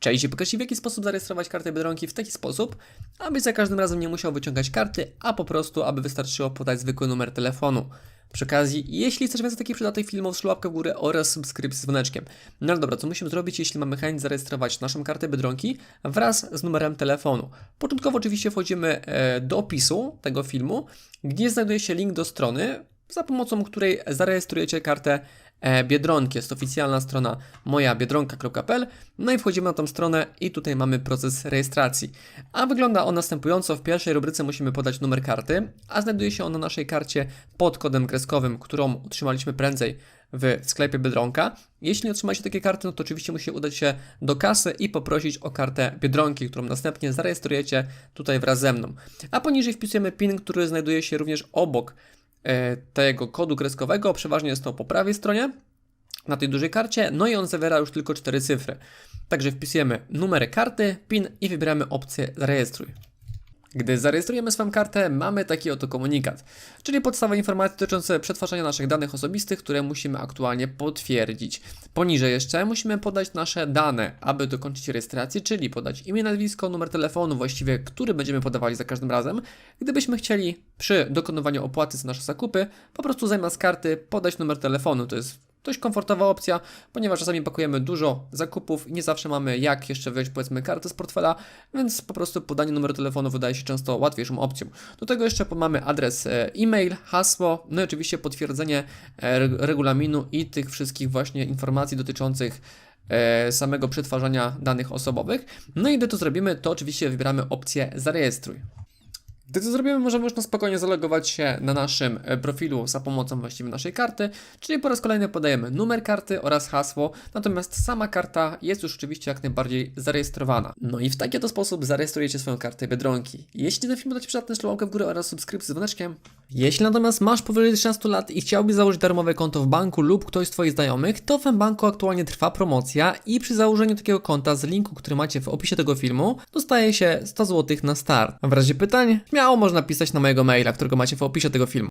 Pokażę Ci w jaki sposób zarejestrować kartę Biedronki w taki sposób, abyś za każdym razem nie musiał wyciągać karty, a po prostu, aby wystarczyło podać zwykły numer telefonu. Przy okazji, jeśli chcesz więcej takich przydatnych filmów, ślub łapkę w górę oraz subskrypcję z dzwoneczkiem. No ale dobra, co musimy zrobić, jeśli mamy chęć zarejestrować naszą kartę Biedronki wraz z numerem telefonu? Początkowo oczywiście wchodzimy e, do opisu tego filmu, gdzie znajduje się link do strony, za pomocą której zarejestrujecie kartę e, Biedronki. Jest oficjalna strona mojabiedronka.pl. No i wchodzimy na tą stronę i tutaj mamy proces rejestracji. A wygląda on następująco. W pierwszej rubryce musimy podać numer karty, a znajduje się on na naszej karcie pod kodem kreskowym, którą otrzymaliśmy prędzej w sklepie Biedronka. Jeśli nie otrzymacie takiej karty, no to oczywiście musicie udać się do kasy i poprosić o kartę Biedronki, którą następnie zarejestrujecie tutaj wraz ze mną. A poniżej wpisujemy PIN, który znajduje się również obok tego kodu kreskowego. Przeważnie jest to po prawej stronie na tej dużej karcie, no i on zawiera już tylko cztery cyfry. Także wpisujemy numer karty, PIN i wybieramy opcję zarejestruj. Gdy zarejestrujemy swoją kartę, mamy taki oto komunikat, czyli podstawowe informacje dotyczące przetwarzania naszych danych osobistych, które musimy aktualnie potwierdzić. Poniżej jeszcze musimy podać nasze dane, aby dokończyć rejestrację, czyli podać imię, nazwisko, numer telefonu, właściwie który będziemy podawali za każdym razem. Gdybyśmy chcieli przy dokonywaniu opłaty za nasze zakupy, po prostu zamiast karty podać numer telefonu, to jest dość komfortowa opcja, ponieważ czasami pakujemy dużo zakupów i nie zawsze mamy jak jeszcze wyjąć powiedzmy kartę z portfela, więc po prostu podanie numeru telefonu wydaje się często łatwiejszą opcją. Do tego jeszcze mamy adres e, e-mail, hasło, no i oczywiście potwierdzenie e, reg- regulaminu i tych wszystkich właśnie informacji dotyczących e, samego przetwarzania danych osobowych. No i gdy to zrobimy, to oczywiście wybieramy opcję zarejestruj. Gdy to zrobimy, możemy już na spokojnie zalogować się na naszym e, profilu za pomocą właściwie naszej karty, czyli po raz kolejny podajemy numer karty oraz hasło, natomiast sama karta jest już oczywiście jak najbardziej zarejestrowana. No i w taki oto sposób zarejestrujecie swoją kartę Biedronki. Jeśli ten film da Ci przydatny, ślubkę w górę oraz subskrypcję z dzwoneczkiem. Jeśli natomiast masz powyżej 16 lat i chciałbyś założyć darmowe konto w banku lub ktoś z Twoich znajomych, to w banku aktualnie trwa promocja i przy założeniu takiego konta z linku, który macie w opisie tego filmu, dostaje się 100 zł na start. W razie pytań, śmiało można pisać na mojego maila, którego macie w opisie tego filmu.